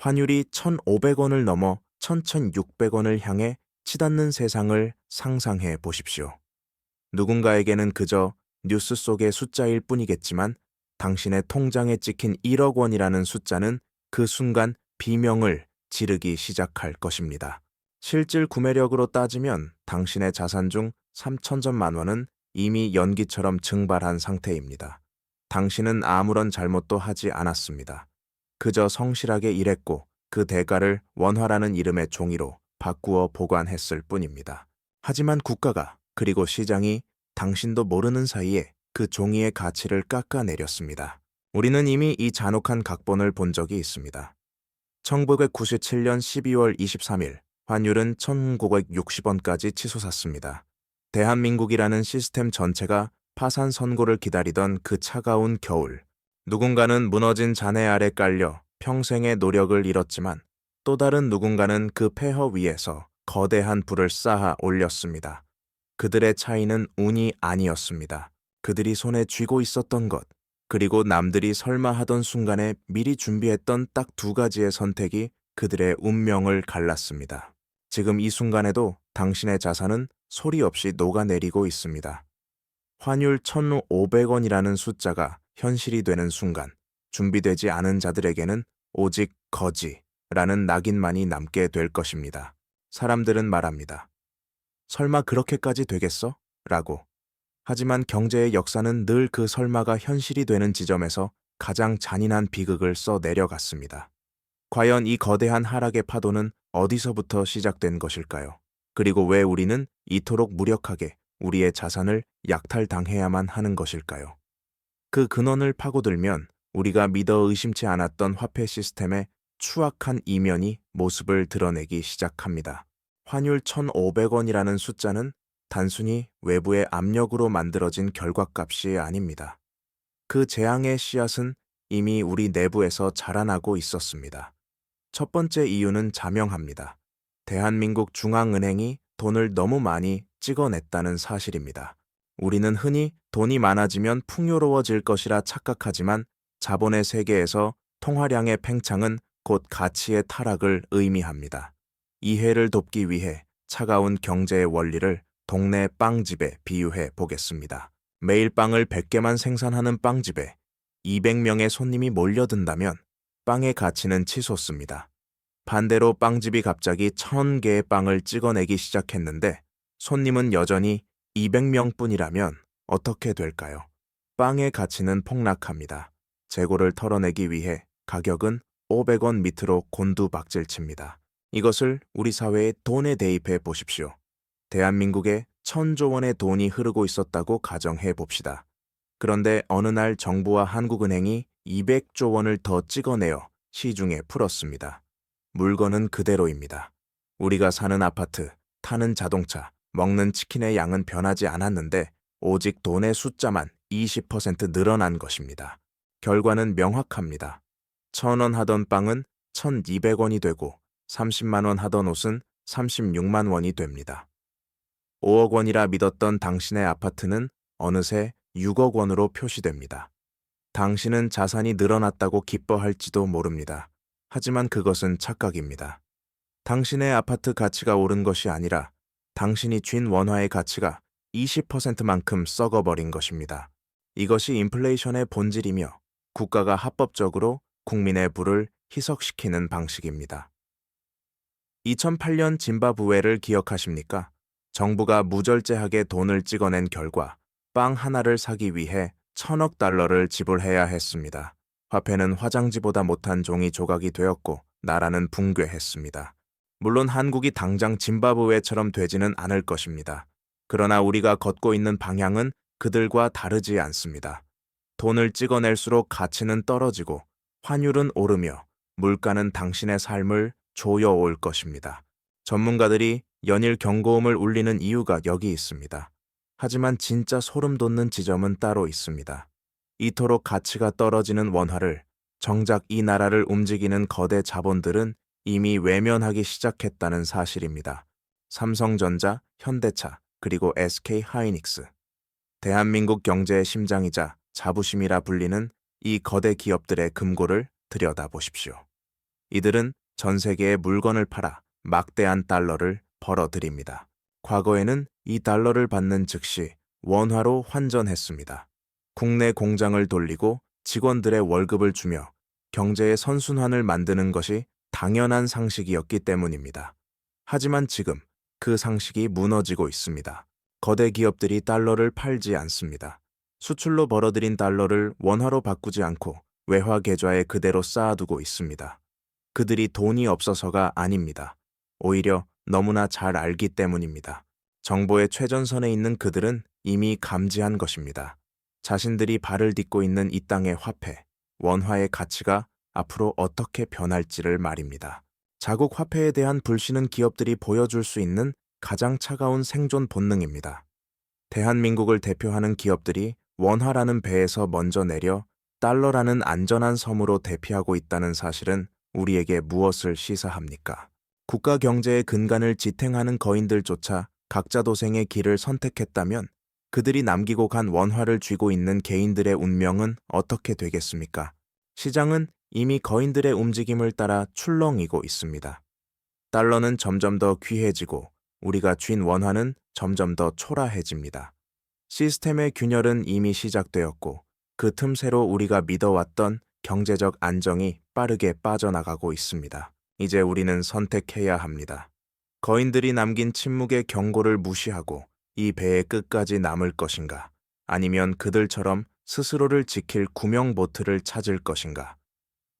환율이 1,500원을 넘어 1,600원을 향해 치닫는 세상을 상상해 보십시오. 누군가에게는 그저 뉴스 속의 숫자일 뿐이겠지만 당신의 통장에 찍힌 1억 원이라는 숫자는 그 순간 비명을 지르기 시작할 것입니다. 실질 구매력으로 따지면 당신의 자산 중 3천전만 원은 이미 연기처럼 증발한 상태입니다. 당신은 아무런 잘못도 하지 않았습니다. 그저 성실하게 일했고 그 대가를 원화라는 이름의 종이로 바꾸어 보관했을 뿐입니다. 하지만 국가가 그리고 시장이 당신도 모르는 사이에 그 종이의 가치를 깎아내렸습니다. 우리는 이미 이 잔혹한 각본을 본 적이 있습니다. 1997년 12월 23일 환율은 1960원까지 치솟았습니다. 대한민국이라는 시스템 전체가 파산 선고를 기다리던 그 차가운 겨울. 누군가는 무너진 잔해 아래 깔려 평생의 노력을 잃었지만 또 다른 누군가는 그 폐허 위에서 거대한 불을 쌓아 올렸습니다. 그들의 차이는 운이 아니었습니다. 그들이 손에 쥐고 있었던 것, 그리고 남들이 설마 하던 순간에 미리 준비했던 딱 두 가지의 선택이 그들의 운명을 갈랐습니다. 지금 이 순간에도 당신의 자산은 소리 없이 녹아내리고 있습니다. 환율 1,500원이라는 숫자가 현실이 되는 순간 준비되지 않은 자들에게는 오직 거지라는 낙인만이 남게 될 것입니다. 사람들은 말합니다. 설마 그렇게까지 되겠어? 라고. 하지만 경제의 역사는 늘 그 설마가 현실이 되는 지점에서 가장 잔인한 비극을 써 내려갔습니다. 과연 이 거대한 하락의 파도는 어디서부터 시작된 것일까요? 그리고 왜 우리는 이토록 무력하게 우리의 자산을 약탈당해야만 하는 것일까요? 그 근원을 파고들면 우리가 믿어 의심치 않았던 화폐 시스템의 추악한 이면이 모습을 드러내기 시작합니다. 환율 1,500원이라는 숫자는 단순히 외부의 압력으로 만들어진 결과값이 아닙니다. 그 재앙의 씨앗은 이미 우리 내부에서 자라나고 있었습니다. 첫 번째 이유는 자명합니다. 대한민국 중앙은행이 돈을 너무 많이 찍어냈다는 사실입니다. 우리는 흔히 돈이 많아지면 풍요로워질 것이라 착각하지만 자본의 세계에서 통화량의 팽창은 곧 가치의 타락을 의미합니다. 이해를 돕기 위해 차가운 경제의 원리를 동네 빵집에 비유해 보겠습니다. 매일 빵을 100개만 생산하는 빵집에 200명의 손님이 몰려든다면 빵의 가치는 치솟습니다. 반대로 빵집이 갑자기 1000개의 빵을 찍어내기 시작했는데 손님은 여전히 200명 뿐이라면 어떻게 될까요? 빵의 가치는 폭락합니다. 재고를 털어내기 위해 가격은 500원 밑으로 곤두박질칩니다. 이것을 우리 사회의 돈에 대입해 보십시오. 대한민국에 천조 원의 돈이 흐르고 있었다고 가정해 봅시다. 그런데 어느 날 정부와 한국은행이 200조 원을 더 찍어내어 시중에 풀었습니다. 물건은 그대로입니다. 우리가 사는 아파트, 타는 자동차, 먹는 치킨의 양은 변하지 않았는데 오직 돈의 숫자만 20% 늘어난 것입니다. 결과는 명확합니다. 1000원 하던 빵은 1200원이 되고 30만 원 하던 옷은 36만 원이 됩니다. 5억 원이라 믿었던 당신의 아파트는 어느새 6억 원으로 표시됩니다. 당신은 자산이 늘어났다고 기뻐할지도 모릅니다. 하지만 그것은 착각입니다. 당신의 아파트 가치가 오른 것이 아니라 당신이 쥔 원화의 가치가 20%만큼 썩어버린 것입니다. 이것이 인플레이션의 본질이며 국가가 합법적으로 국민의 부를 희석시키는 방식입니다. 2008년 짐바브웨를 기억하십니까? 정부가 무절제하게 돈을 찍어낸 결과 빵 하나를 사기 위해 천억 달러를 지불해야 했습니다. 화폐는 화장지보다 못한 종이 조각이 되었고 나라는 붕괴했습니다. 물론 한국이 당장 짐바브웨처럼 되지는 않을 것입니다. 그러나 우리가 걷고 있는 방향은 그들과 다르지 않습니다. 돈을 찍어낼수록 가치는 떨어지고 환율은 오르며 물가는 당신의 삶을 조여올 것입니다. 전문가들이 연일 경고음을 울리는 이유가 여기 있습니다. 하지만 진짜 소름 돋는 지점은 따로 있습니다. 이토록 가치가 떨어지는 원화를 정작 이 나라를 움직이는 거대 자본들은 이미 외면하기 시작했다는 사실입니다. 삼성전자, 현대차, 그리고 SK 하이닉스. 대한민국 경제의 심장이자 자부심이라 불리는 이 거대 기업들의 금고를 들여다보십시오. 이들은 전 세계에 물건을 팔아 막대한 달러를 벌어들입니다. 과거에는 이 달러를 받는 즉시 원화로 환전했습니다. 국내 공장을 돌리고 직원들의 월급을 주며 경제의 선순환을 만드는 것이 당연한 상식이었기 때문입니다. 하지만 지금 그 상식이 무너지고 있습니다. 거대 기업들이 달러를 팔지 않습니다. 수출로 벌어들인 달러를 원화로 바꾸지 않고 외화 계좌에 그대로 쌓아두고 있습니다. 그들이 돈이 없어서가 아닙니다. 오히려 너무나 잘 알기 때문입니다. 정보의 최전선에 있는 그들은 이미 감지한 것입니다. 자신들이 발을 딛고 있는 이 땅의 화폐, 원화의 가치가 앞으로 어떻게 변할지를 말입니다. 자국 화폐에 대한 불신은 기업들이 보여줄 수 있는 가장 차가운 생존 본능입니다. 대한민국을 대표하는 기업들이 원화라는 배에서 먼저 내려 달러라는 안전한 섬으로 대피하고 있다는 사실은 우리에게 무엇을 시사합니까? 국가 경제의 근간을 지탱하는 거인들조차 각자 도생의 길을 선택했다면 그들이 남기고 간 원화를 쥐고 있는 개인들의 운명은 어떻게 되겠습니까? 시장은 이미 거인들의 움직임을 따라 출렁이고 있습니다. 달러는 점점 더 귀해지고 우리가 쥔 원화는 점점 더 초라해집니다. 시스템의 균열은 이미 시작되었고 그 틈새로 우리가 믿어왔던 경제적 안정이 빠르게 빠져나가고 있습니다. 이제 우리는 선택해야 합니다. 거인들이 남긴 침묵의 경고를 무시하고 이 배의 끝까지 남을 것인가? 아니면 그들처럼 스스로를 지킬 구명 보트를 찾을 것인가?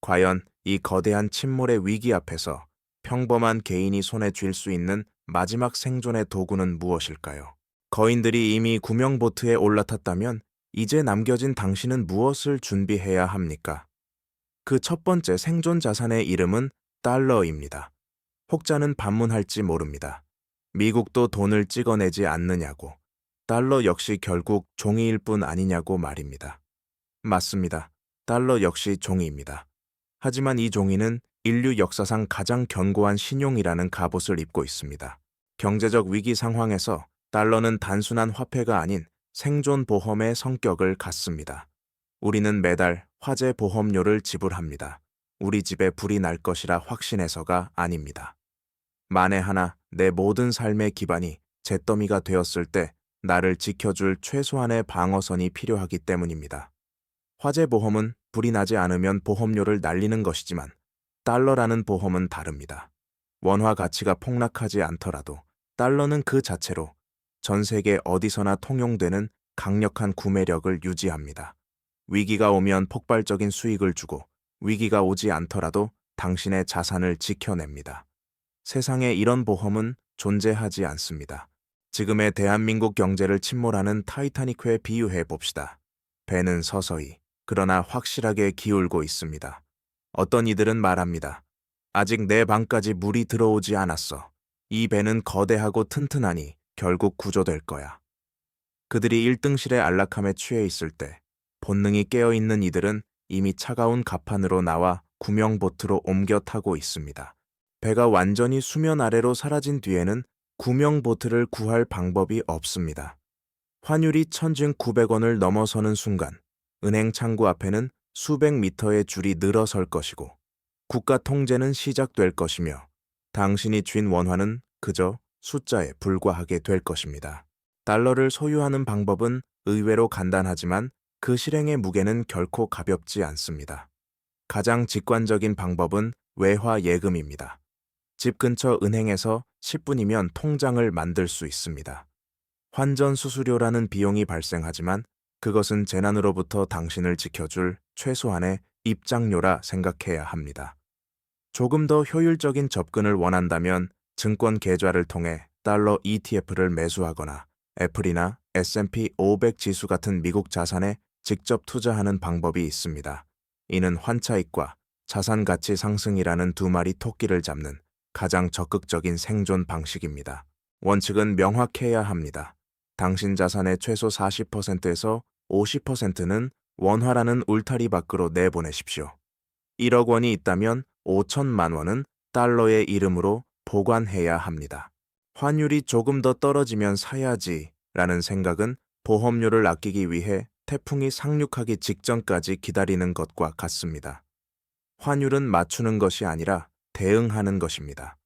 과연 이 거대한 침몰의 위기 앞에서 평범한 개인이 손에 쥘 수 있는 마지막 생존의 도구는 무엇일까요? 거인들이 이미 구명 보트에 올라탔다면 이제 남겨진 당신은 무엇을 준비해야 합니까? 그 첫 번째 생존 자산의 이름은 달러입니다. 혹자는 반문할지 모릅니다. 미국도 돈을 찍어내지 않느냐고, 달러 역시 결국 종이일 뿐 아니냐고 말입니다. 맞습니다. 달러 역시 종이입니다. 하지만 이 종이는 인류 역사상 가장 견고한 신용이라는 갑옷을 입고 있습니다. 경제적 위기 상황에서 달러는 단순한 화폐가 아닌 생존 보험의 성격을 갖습니다. 우리는 매달 화재 보험료를 지불합니다. 우리 집에 불이 날 것이라 확신해서가 아닙니다. 만에 하나 내 모든 삶의 기반이 잿더미가 되었을 때 나를 지켜줄 최소한의 방어선이 필요하기 때문입니다. 화재 보험은 불이 나지 않으면 보험료를 날리는 것이지만 달러라는 보험은 다릅니다. 원화 가치가 폭락하지 않더라도 달러는 그 자체로 전 세계 어디서나 통용되는 강력한 구매력을 유지합니다. 위기가 오면 폭발적인 수익을 주고 위기가 오지 않더라도 당신의 자산을 지켜냅니다. 세상에 이런 보험은 존재하지 않습니다. 지금의 대한민국 경제를 침몰하는 타이타닉회에 비유해 봅시다. 배는 서서히, 그러나 확실하게 기울고 있습니다. 어떤 이들은 말합니다. 아직 내 방까지 물이 들어오지 않았어. 이 배는 거대하고 튼튼하니 결국 구조될 거야. 그들이 1등실의 안락함에 취해 있을 때 본능이 깨어있는 이들은 이미 차가운 갑판으로 나와 구명보트로 옮겨 타고 있습니다. 배가 완전히 수면 아래로 사라진 뒤에는 구명보트를 구할 방법이 없습니다. 환율이 1900원을 넘어서는 순간 은행 창구 앞에는 수백 미터의 줄이 늘어설 것이고 국가 통제는 시작될 것이며 당신이 쥔 원화는 그저 숫자에 불과하게 될 것입니다. 달러를 소유하는 방법은 의외로 간단하지만 그 실행의 무게는 결코 가볍지 않습니다. 가장 직관적인 방법은 외화 예금입니다. 집 근처 은행에서 10분이면 통장을 만들 수 있습니다. 환전 수수료라는 비용이 발생하지만 그것은 재난으로부터 당신을 지켜줄 최소한의 입장료라 생각해야 합니다. 조금 더 효율적인 접근을 원한다면 증권 계좌를 통해 달러 ETF를 매수하거나 애플이나 S&P 500 지수 같은 미국 자산에 직접 투자하는 방법이 있습니다. 이는 환차익과 자산 가치 상승이라는 두 마리 토끼를 잡는 가장 적극적인 생존 방식입니다. 원칙은 명확해야 합니다. 당신 자산의 최소 40%에서 50%는 원화라는 울타리 밖으로 내보내십시오. 1억 원이 있다면 5천만 원은 달러의 이름으로 보관해야 합니다. 환율이 조금 더 떨어지면 사야지 라는 생각은 보험료를 아끼기 위해 태풍이 상륙하기 직전까지 기다리는 것과 같습니다. 환율은 맞추는 것이 아니라 대응하는 것입니다.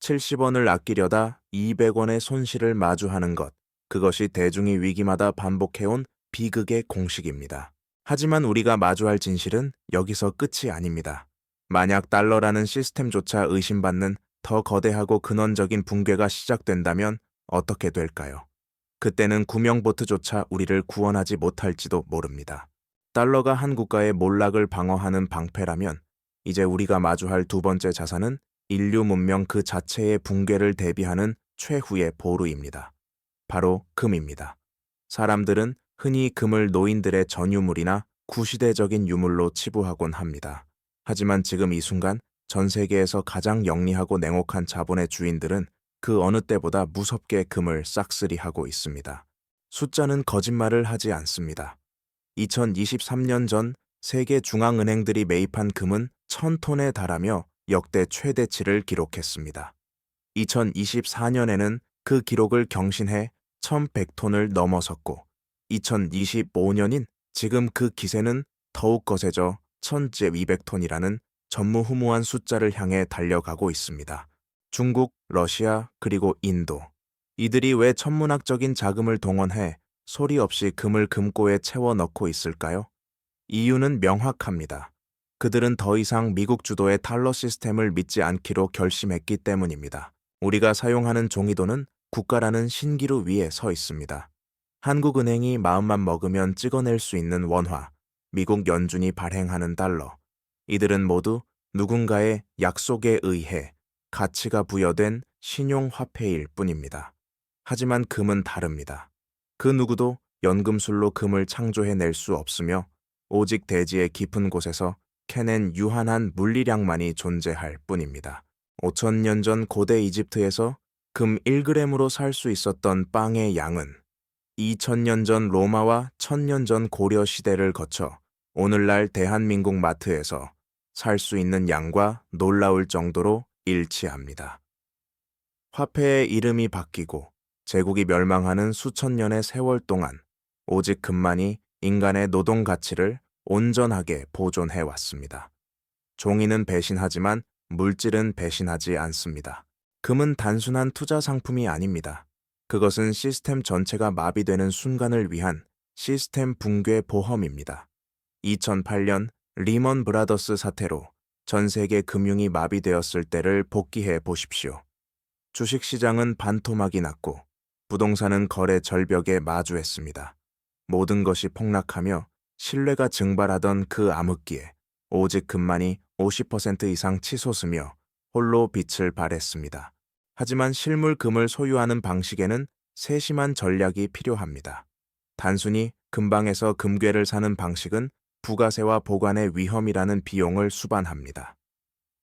70원을 아끼려다 200원의 손실을 마주하는 것, 그것이 대중이 위기마다 반복해온 비극의 공식입니다. 하지만 우리가 마주할 진실은 여기서 끝이 아닙니다. 만약 달러라는 시스템조차 의심받는 더 거대하고 근원적인 붕괴가 시작된다면 어떻게 될까요? 그때는 구명보트조차 우리를 구원하지 못할지도 모릅니다. 달러가 한 국가의 몰락을 방어하는 방패라면 이제 우리가 마주할 두 번째 자산은 인류 문명 그 자체의 붕괴를 대비하는 최후의 보루입니다. 바로 금입니다. 사람들은 흔히 금을 노인들의 전유물이나 구시대적인 유물로 치부하곤 합니다. 하지만 지금 이 순간 전 세계에서 가장 영리하고 냉혹한 자본의 주인들은 그 어느 때보다 무섭게 금을 싹쓸이하고 있습니다. 숫자는 거짓말을 하지 않습니다. 2023년 전 세계 중앙은행들이 매입한 금은 1000톤에 달하며 역대 최대치를 기록했습니다. 2024년에는 그 기록을 경신해 1100톤을 넘어섰고 2025년인 지금 그 기세는 더욱 거세져 1200톤이라는 전무후무한 숫자를 향해 달려가고 있습니다. 중국, 러시아, 그리고 인도. 이들이 왜 천문학적인 자금을 동원해 소리 없이 금을 금고에 채워 넣고 있을까요? 이유는 명확합니다. 그들은 더 이상 미국 주도의 달러 시스템을 믿지 않기로 결심했기 때문입니다. 우리가 사용하는 종이돈은 국가라는 신기루 위에 서 있습니다. 한국은행이 마음만 먹으면 찍어낼 수 있는 원화, 미국 연준이 발행하는 달러. 이들은 모두 누군가의 약속에 의해 가치가 부여된 신용화폐일 뿐입니다. 하지만 금은 다릅니다. 그 누구도 연금술로 금을 창조해낼 수 없으며 오직 대지의 깊은 곳에서 캐낸 유한한 물리량만이 존재할 뿐입니다. 5천년 전 고대 이집트에서 금 1g으로 살 수 있었던 빵의 양은 2000년 전 로마와 1000년 전 고려 시대를 거쳐 오늘날 대한민국 마트에서 살 수 있는 양과 놀라울 정도로 일치합니다. 화폐의 이름이 바뀌고 제국이 멸망하는 수천 년의 세월 동안 오직 금만이 인간의 노동 가치를 온전하게 보존해 왔습니다. 종이는 배신하지만 물질은 배신하지 않습니다. 금은 단순한 투자 상품이 아닙니다. 그것은 시스템 전체가 마비되는 순간을 위한 시스템 붕괴 보험입니다. 2008년 리먼 브라더스 사태로 전 세계 금융이 마비되었을 때를 복귀해 보십시오. 주식 시장은 반토막이 났고 부동산은 거래 절벽에 마주했습니다. 모든 것이 폭락하며 신뢰가 증발하던 그 암흑기에 오직 금만이 50% 이상 치솟으며 홀로 빛을 발했습니다. 하지만 실물 금을 소유하는 방식에는 세심한 전략이 필요합니다. 단순히 금방에서 금괴를 사는 방식은 부가세와 보관의 위험이라는 비용을 수반합니다.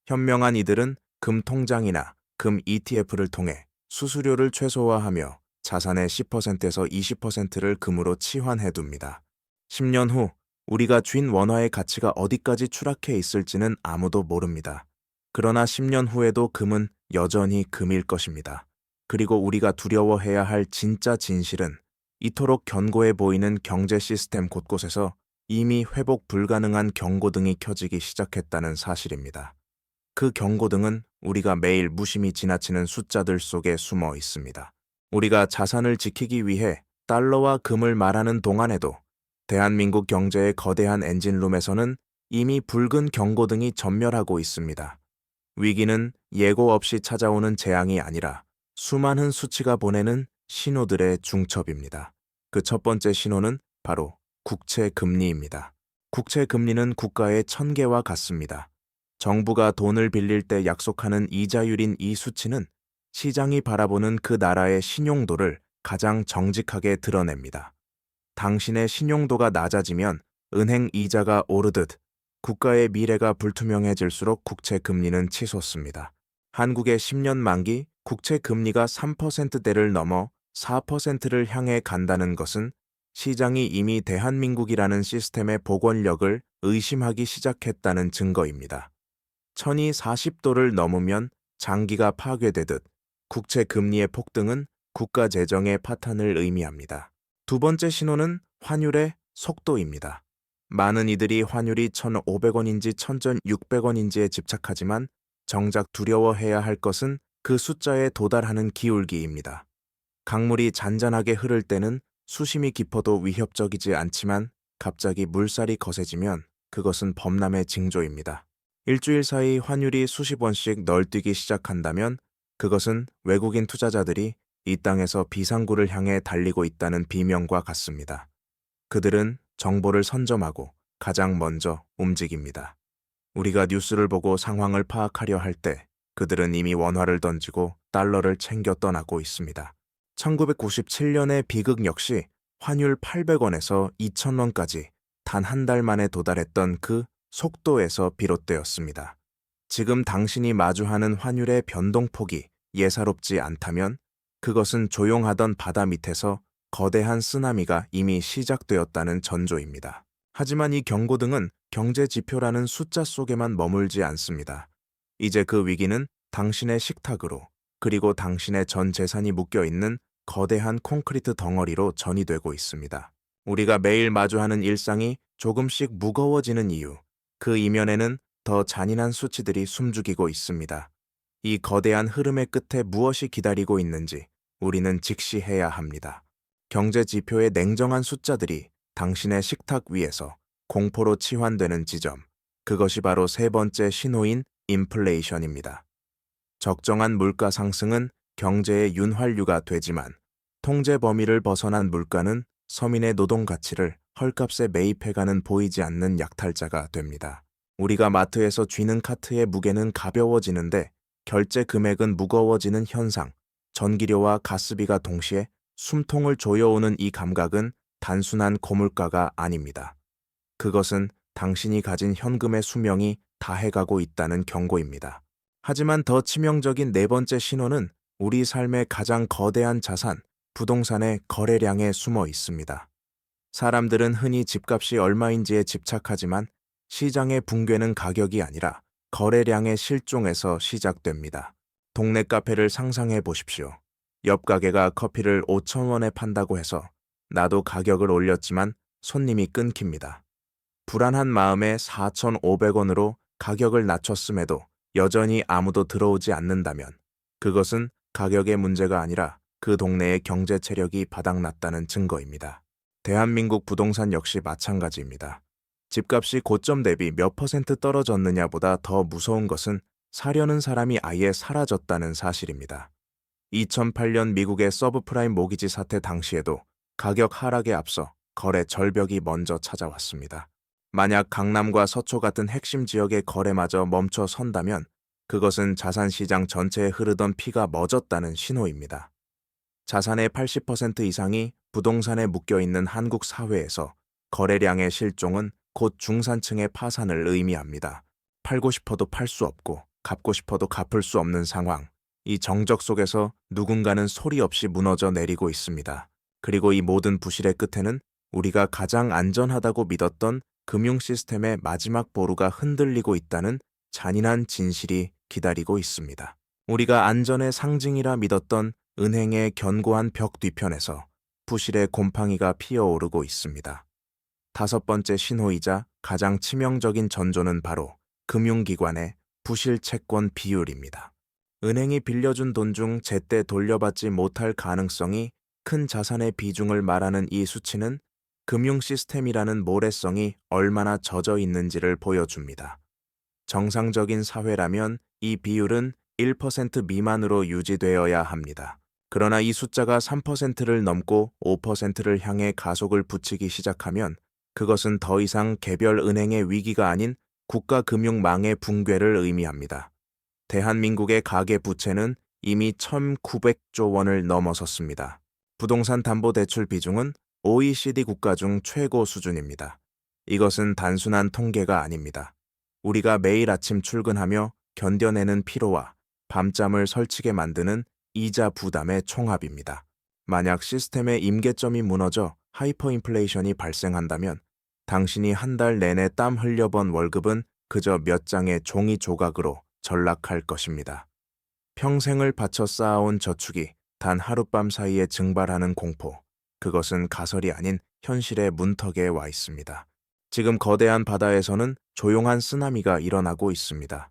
현명한 이들은 금 통장이나 금 ETF를 통해 수수료를 최소화하며 자산의 10%에서 20%를 금으로 치환해 둡니다. 10년 후 우리가 쥔 원화의 가치가 어디까지 추락해 있을지는 아무도 모릅니다. 그러나 10년 후에도 금은 여전히 금일 것입니다. 그리고 우리가 두려워해야 할 진짜 진실은 이토록 견고해 보이는 경제 시스템 곳곳에서 이미 회복 불가능한 경고등이 켜지기 시작했다는 사실입니다. 그 경고등은 우리가 매일 무심히 지나치는 숫자들 속에 숨어 있습니다. 우리가 자산을 지키기 위해 달러와 금을 말하는 동안에도 대한민국 경제의 거대한 엔진룸에서는 이미 붉은 경고등이 전멸하고 있습니다. 위기는 예고 없이 찾아오는 재앙이 아니라 수많은 수치가 보내는 신호들의 중첩입니다. 그 첫 번째 신호는 바로 국채 금리입니다. 국채 금리는 국가의 천계와 같습니다. 정부가 돈을 빌릴 때 약속하는 이자율인 이 수치는 시장이 바라보는 그 나라의 신용도를 가장 정직하게 드러냅니다. 당신의 신용도가 낮아지면 은행 이자가 오르듯 국가의 미래가 불투명해질수록 국채 금리는 치솟습니다. 한국의 10년 만기 국채 금리가 3%대를 넘어 4%를 향해 간다는 것은 시장이 이미 대한민국이라는 시스템의 복원력을 의심하기 시작했다는 증거입니다. 천이 40도를 넘으면 장기가 파괴되듯 국채 금리의 폭등은 국가 재정의 파탄을 의미합니다. 두 번째 신호는 환율의 속도입니다. 많은 이들이 환율이 1,500원인지 1,600원인지에 집착하지만 정작 두려워해야 할 것은 그 숫자에 도달하는 기울기입니다. 강물이 잔잔하게 흐를 때는 수심이 깊어도 위협적이지 않지만 갑자기 물살이 거세지면 그것은 범람의 징조입니다. 일주일 사이 환율이 수십 원씩 널뛰기 시작한다면 그것은 외국인 투자자들이 이 땅에서 비상구를 향해 달리고 있다는 비명과 같습니다. 그들은 정보를 선점하고 가장 먼저 움직입니다. 우리가 뉴스를 보고 상황을 파악하려 할 때 그들은 이미 원화를 던지고 달러를 챙겨 떠나고 있습니다. 1997년의 비극 역시 환율 800원에서 2000원까지 단 한 달 만에 도달했던 그 속도에서 비롯되었습니다. 지금 당신이 마주하는 환율의 변동폭이 예사롭지 않다면 그것은 조용하던 바다 밑에서 거대한 쓰나미가 이미 시작되었다는 전조입니다. 하지만 이 경고등은 경제 지표라는 숫자 속에만 머물지 않습니다. 이제 그 위기는 당신의 식탁으로 그리고 당신의 전 재산이 묶여 있는 거대한 콘크리트 덩어리로 전이되고 있습니다. 우리가 매일 마주하는 일상이 조금씩 무거워지는 이유, 그 이면에는 더 잔인한 수치들이 숨죽이고 있습니다. 이 거대한 흐름의 끝에 무엇이 기다리고 있는지 우리는 직시해야 합니다. 경제 지표의 냉정한 숫자들이 당신의 식탁 위에서 공포로 치환되는 지점, 그것이 바로 세 번째 신호인 인플레이션입니다. 적정한 물가 상승은 경제의 윤활유가 되지만 통제 범위를 벗어난 물가는 서민의 노동 가치를 헐값에 매입해가는 보이지 않는 약탈자가 됩니다. 우리가 마트에서 쥐는 카트의 무게는 가벼워지는데 결제 금액은 무거워지는 현상, 전기료와 가스비가 동시에 숨통을 조여오는 이 감각은 단순한 고물가가 아닙니다. 그것은 당신이 가진 현금의 수명이 다해가고 있다는 경고입니다. 하지만 더 치명적인 네 번째 신호는 우리 삶의 가장 거대한 자산, 부동산의 거래량에 숨어 있습니다. 사람들은 흔히 집값이 얼마인지에 집착하지만 시장의 붕괴는 가격이 아니라 거래량의 실종에서 시작됩니다. 동네 카페를 상상해 보십시오. 옆 가게가 커피를 5천원에 판다고 해서 나도 가격을 올렸지만 손님이 끊깁니다. 불안한 마음에 4,500원으로 가격을 낮췄음에도 여전히 아무도 들어오지 않는다면 그것은 가격의 문제가 아니라 그 동네의 경제 체력이 바닥났다는 증거입니다. 대한민국 부동산 역시 마찬가지입니다. 집값이 고점 대비 몇 퍼센트 떨어졌느냐보다 더 무서운 것은 사려는 사람이 아예 사라졌다는 사실입니다. 2008년 미국의 서브프라임 모기지 사태 당시에도 가격 하락에 앞서 거래 절벽이 먼저 찾아왔습니다. 만약 강남과 서초 같은 핵심 지역의 거래마저 멈춰 선다면 그것은 자산 시장 전체에 흐르던 피가 멎었다는 신호입니다. 자산의 80% 이상이 부동산에 묶여 있는 한국 사회에서 거래량의 실종은 곧 중산층의 파산을 의미합니다. 팔고 싶어도 팔 수 없고 갚고 싶어도 갚을 수 없는 상황. 이 정적 속에서 누군가는 소리 없이 무너져 내리고 있습니다. 그리고 이 모든 부실의 끝에는 우리가 가장 안전하다고 믿었던 금융 시스템의 마지막 보루가 흔들리고 있다는 잔인한 진실이 기다리고 있습니다. 우리가 안전의 상징이라 믿었던 은행의 견고한 벽 뒤편에서 부실의 곰팡이가 피어오르고 있습니다. 다섯 번째 신호이자 가장 치명적인 전조는 바로 금융기관의 부실 채권 비율입니다. 은행이 빌려준 돈 중 제때 돌려받지 못할 가능성이 큰 자산의 비중을 말하는 이 수치는 금융 시스템이라는 모래성이 얼마나 젖어 있는지를 보여줍니다. 정상적인 사회라면 이 비율은 1% 미만으로 유지되어야 합니다. 그러나 이 숫자가 3%를 넘고 5%를 향해 가속을 붙이기 시작하면 그것은 더 이상 개별 은행의 위기가 아닌 국가 금융망의 붕괴를 의미합니다. 대한민국의 가계 부채는 이미 1,900조 원을 넘어섰습니다. 부동산 담보 대출 비중은 OECD 국가 중 최고 수준입니다. 이것은 단순한 통계가 아닙니다. 우리가 매일 아침 출근하며 견뎌내는 피로와 밤잠을 설치게 만드는 이자 부담의 총합입니다. 만약 시스템의 임계점이 무너져 하이퍼인플레이션이 발생한다면 당신이 한 달 내내 땀 흘려본 월급은 그저 몇 장의 종이 조각으로 전락할 것입니다. 평생을 바쳐 쌓아온 저축이 단 하룻밤 사이에 증발하는 공포, 그것은 가설이 아닌 현실의 문턱에 와 있습니다. 지금 거대한 바다에서는 조용한 쓰나미가 일어나고 있습니다.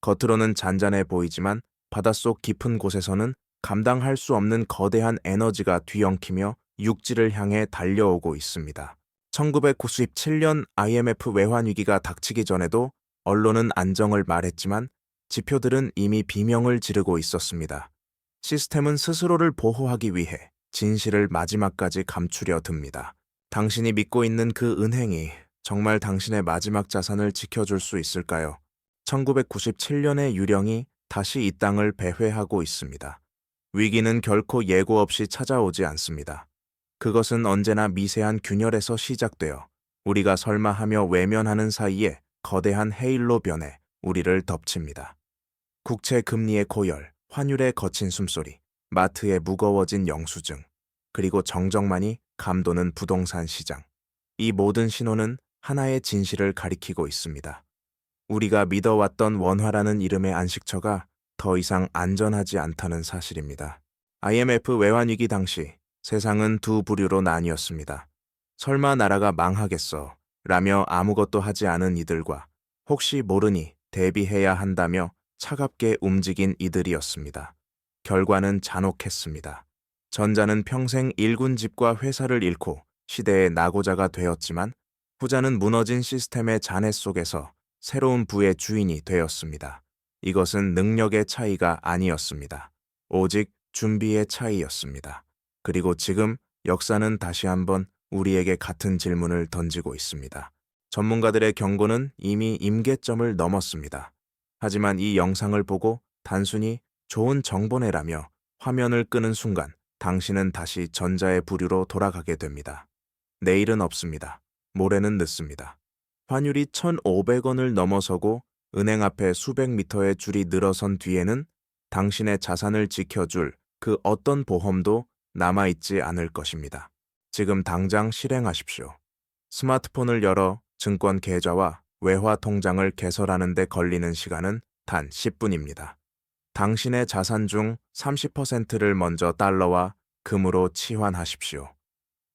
겉으로는 잔잔해 보이지만 바닷속 깊은 곳에서는 감당할 수 없는 거대한 에너지가 뒤엉키며 육지를 향해 달려오고 있습니다. 1997년 IMF 외환 위기가 닥치기 전에도 언론은 안정을 말했지만 지표들은 이미 비명을 지르고 있었습니다. 시스템은 스스로를 보호하기 위해 진실을 마지막까지 감추려 듭니다. 당신이 믿고 있는 그 은행이 정말 당신의 마지막 자산을 지켜줄 수 있을까요? 1997년의 유령이 다시 이 땅을 배회하고 있습니다. 위기는 결코 예고 없이 찾아오지 않습니다. 그것은 언제나 미세한 균열에서 시작되어 우리가 설마 하며 외면하는 사이에 거대한 헤일로 변해 우리를 덮칩니다. 국채 금리의 고열, 환율의 거친 숨소리, 마트의 무거워진 영수증, 그리고 정적만이 감도는 부동산 시장. 이 모든 신호는 하나의 진실을 가리키고 있습니다. 우리가 믿어왔던 원화라는 이름의 안식처가 더 이상 안전하지 않다는 사실입니다. IMF 외환위기 당시 세상은 두 부류로 나뉘었습니다. 설마 나라가 망하겠어 라며 아무것도 하지 않은 이들과 혹시 모르니 대비해야 한다며 차갑게 움직인 이들이었습니다. 결과는 잔혹했습니다. 전자는 평생 일군 집과 회사를 잃고 시대의 낙오자가 되었지만 후자는 무너진 시스템의 잔해 속에서 새로운 부의 주인이 되었습니다. 이것은 능력의 차이가 아니었습니다. 오직 준비의 차이였습니다. 그리고 지금 역사는 다시 한번 우리에게 같은 질문을 던지고 있습니다. 전문가들의 경고는 이미 임계점을 넘었습니다. 하지만 이 영상을 보고 단순히 좋은 정보내라며 화면을 끄는 순간 당신은 다시 전자의 부류로 돌아가게 됩니다. 내일은 없습니다. 모레는 늦습니다. 환율이 1,500원을 넘어서고 은행 앞에 수백 미터의 줄이 늘어선 뒤에는 당신의 자산을 지켜줄 그 어떤 보험도 남아있지 않을 것입니다. 지금 당장 실행하십시오. 스마트폰을 열어 증권 계좌와 외화 통장을 개설하는 데 걸리는 시간은 단 10분입니다. 당신의 자산 중 30%를 먼저 달러와 금으로 치환하십시오.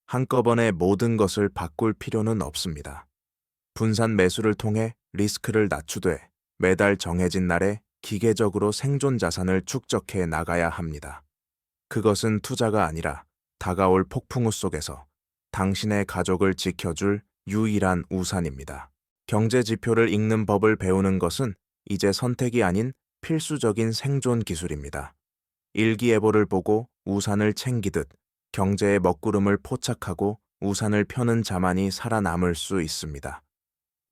한꺼번에 모든 것을 바꿀 필요는 없습니다. 분산 매수를 통해 리스크를 낮추되 매달 정해진 날에 기계적으로 생존 자산을 축적해 나가야 합니다. 그것은 투자가 아니라 다가올 폭풍우 속에서 당신의 가족을 지켜줄 유일한 우산입니다. 경제 지표를 읽는 법을 배우는 것은 이제 선택이 아닌 필수적인 생존 기술입니다. 일기예보를 보고 우산을 챙기듯 경제의 먹구름을 포착하고 우산을 펴는 자만이 살아남을 수 있습니다.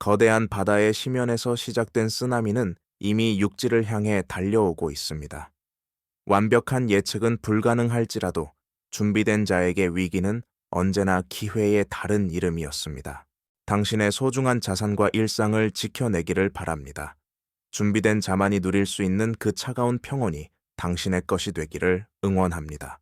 거대한 바다의 심연에서 시작된 쓰나미는 이미 육지를 향해 달려오고 있습니다. 완벽한 예측은 불가능할지라도 준비된 자에게 위기는 언제나 기회의 다른 이름이었습니다. 당신의 소중한 자산과 일상을 지켜내기를 바랍니다. 준비된 자만이 누릴 수 있는 그 차가운 평온이 당신의 것이 되기를 응원합니다.